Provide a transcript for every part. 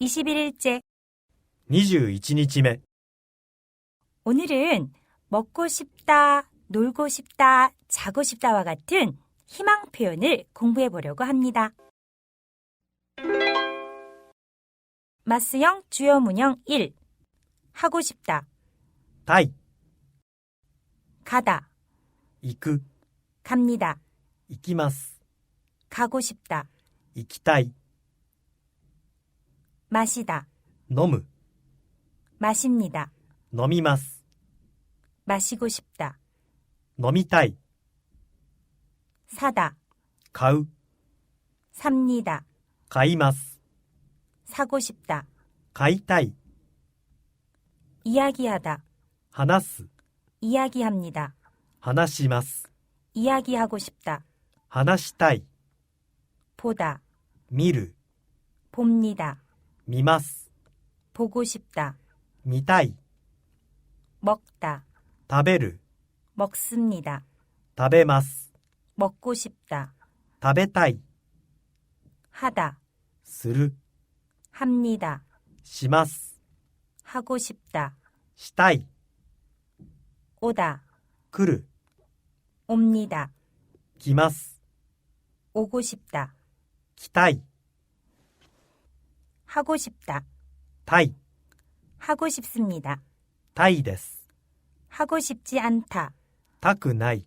21일째. 21日目。 오늘은 먹고 싶다, 놀고 싶다, 자고 싶다와 같은 희망 표현을 공부해 보려고 합니다. 마스형 주요 문형 1. 하고 싶다, たい、 가다, 行く、 갑니다, 行きます。 가고 싶다, 行きたい、 마시다, 飲む、 마십니다, 飲みます。 마시고 싶다, 飲みたい、 사다, 買う、 삽니다, 買います。 사고 싶다, 買いたい、 이야기하다, 話す、 이야기합니다, 話します。 이야기하고 싶다, 話したい、 보다, 見る、 봅니다, 見ます。 보고 싶다, 見たい、 먹다, 食べる、 먹습니다, 食べます。 먹고 싶다, 食べたい、 하다, する、 합니다, します。 하고 싶다, したい、 오다, 来る、 옵니다, 来ます。 오고 싶다, 来たい、 하고 싶다, たい、 하고 싶습니다, たいです。 하고 싶지 않다, たくない、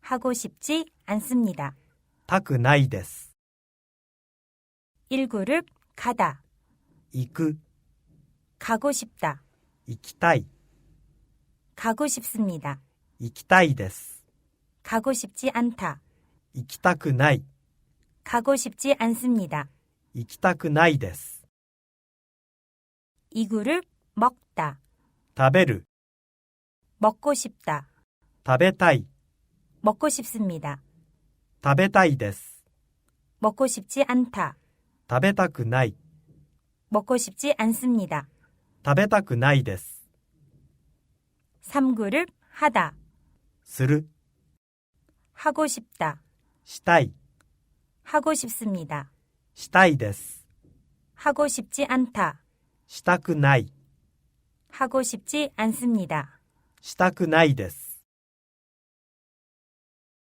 하고 싶지 않습니다. たくないです。 1그룹 가다, 行く、 가고 싶다, 行きたい、 가고 싶습니다, 行きたいです。 가고 싶지 않다, 行きたくない、 가고 싶지 않습니다. 行きたくないです。 2그룹 먹다, 食べる、 먹고 싶다, 食べたい、 먹고 싶습니다, 食べたいです。 먹고 싶지 않다, 食べたくない、 먹고 싶지 않습니다. 食べたくないです。 3그룹 하다, する、 하고 싶다, したい、 하고 싶습니다, したいです。 하고 싶지 않다, したくない、 하고 싶지 않습니다. したくないです。